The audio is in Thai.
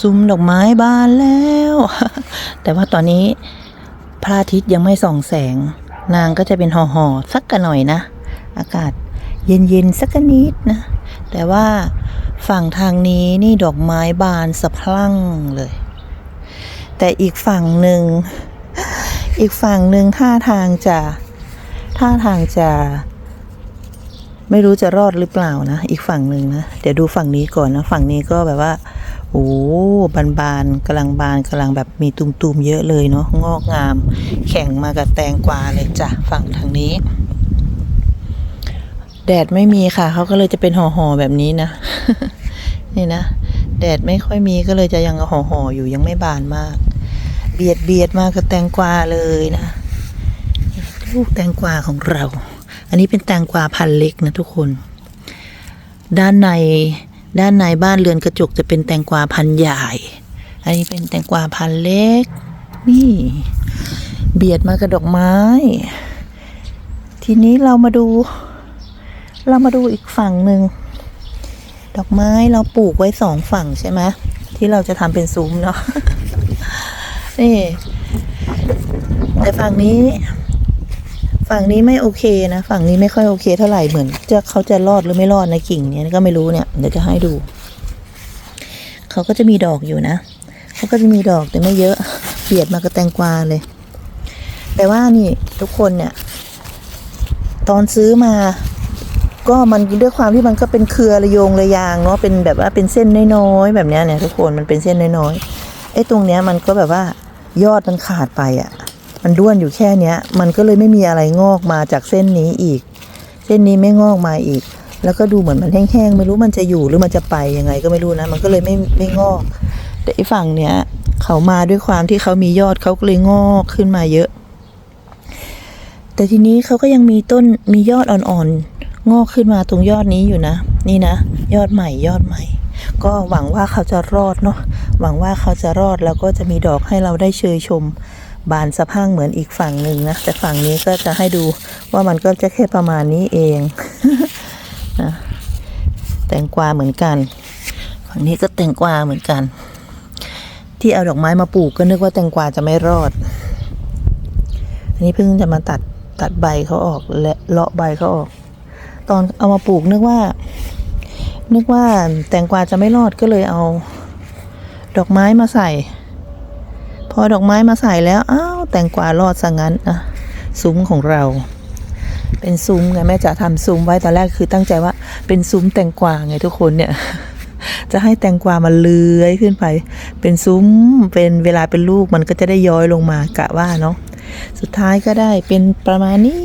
ซุ้มดอกไม้บานแล้ว แต่ว่าตอนนี้พระอาทิตย์ยังไม่ส่องแสง นางก็จะเป็นห่อห่อสักกันหน่อยนะ อากาศเย็นๆสักกันนิดนะ แต่ว่าฝั่งทางนี้นี่ดอกไม้บานสะพรั่งเลย แต่อีกฝั่งหนึ่ง อีกฝั่งหนึ่งท่าทางจะท่าทางจะ ไม่รู้จะรอดหรือเปล่านะ อีกฝั่งหนึ่งนะ เดี๋ยวดูฝั่งนี้ก่อนนะ ฝั่งนี้ก็แบบว่า โอ้บานบานๆกำลังบานกำลังแบบมีตุ่มๆเยอะเลยเนาะงอกงาม แข่งมากับแตงกวาเลยจ้ะฝั่งทางนี้ แดดไม่มีค่ะ เขาก็เลยจะเป็นห่อๆแบบนี้นะ นี่นะ แดดไม่ค่อยมีก็เลยจะยังห่อๆอยู่ยังไม่บานมาก เบียดเบียดมากับแตงกวาเลยนะลูกแตงกวาของเรา อันนี้เป็นแตงกวาพันธุ์เล็กนะทุกคน ด้านใน ด้านในบ้านเรือนกระจกจะเป็นแตงกวาพันใหญ่ อันนี้เป็นแตงกวาพันเล็ก นี่ เบียดมากับดอกไม้ ทีนี้เรามาดู เรามาดูอีกฝั่งหนึ่ง ดอกไม้เราปลูกไว้สองฝั่งใช่ไหมที่เราจะทำเป็นซุ้มเนาะ นี่ แต่ฝั่งนี้ ฝั่งนี้ไม่โอเคนะ ฝั่งนี้ไม่ค่อยโอเคเท่าไหร่เหมือนจะเขาจะรอดหรือไม่รอดในกิ่งเนี้ยก็ไม่รู้เนี่ยเดี๋ยวจะให้ดู เขาก็จะมีดอกอยู่นะเขาก็จะมีดอกแต่ไม่เยอะเบียดมากระแตงกวาเลย แต่ว่านี่ทุกคนเนี่ย ตอนซื้อมา ก็มันด้วยความที่มันก็เป็นเครือระยงระยางเนาะเป็นแบบว่าเป็นเส้นน้อยๆแบบนี้เนี่ยทุกคนมันเป็นเส้นน้อยๆไอ้ตรงเนี้ยมันก็แบบว่ายอดมันขาดไปอะ่ะ มันด้วนอยู่แค่เนี้ย มันก็เลยไม่มีอะไรงอกมาจากเส้นนี้อีก เส้นนี้ไม่งอกมาอีก แล้วก็ดูเหมือนมันแห้งๆไม่รู้มันจะอยู่หรือมันจะไปยังไงก็ไม่รู้นะ มันก็เลยไม่ไม่งอก แต่อ้ฝั่งเนี้ยเขามาด้วยความที่เขามียอดเขาก็เลยงอกขึ้นมาเยอะ แต่ทีนี้เขาก็ยังมีต้นมียอดอ่อนๆงอกขึ้นมาตรงยอดนี้อยู่นะ นี่นะ ยอดใหม่ยอดใหม่ ก็หวังว่าเขาจะรอดเนาะหวังว่าเขาจะรอดแล้วก็จะมีดอกให้เราได้เชยชม บานสะพั่งเหมือนอีกฝั่งหนึ่งนะ แต่ฝั่งนี้ก็จะให้ดูว่ามันก็จะแค่ประมาณนี้เองนะแตงกวาเหมือนกัน ฝั่งนี้ก็แตงกวาเหมือนกัน ที่เอาดอกไม้มาปลูกก็นึกว่าแตงกวาจะไม่รอด อันนี้เพิ่งจะมาตัดตัดใบเขาออกและเลาะใบเขาออก ตอนเอามาปลูกนึกว่า นึกว่าแตงกวาจะไม่รอดก็เลยเอา ดอกไม้มาใส่ พอดอกไม้มาใส่แล้ว อ้าว แตงกวารอดซะงั้นอะซุ้มของเรา เป็นซุ้มไงแม่จะทำซุ้มไว้ตอนแรกคือตั้งใจว่า เป็นซุ้มแตงกวาไงทุกคนเนี่ย จะให้แตงกวามันเลื้อยขึ้นไป เป็นซุ้มเป็นเวลาเป็นลูกมันก็จะได้ย้อยลงมากะว่าเนาะสุดท้ายก็ได้เป็นประมาณนี้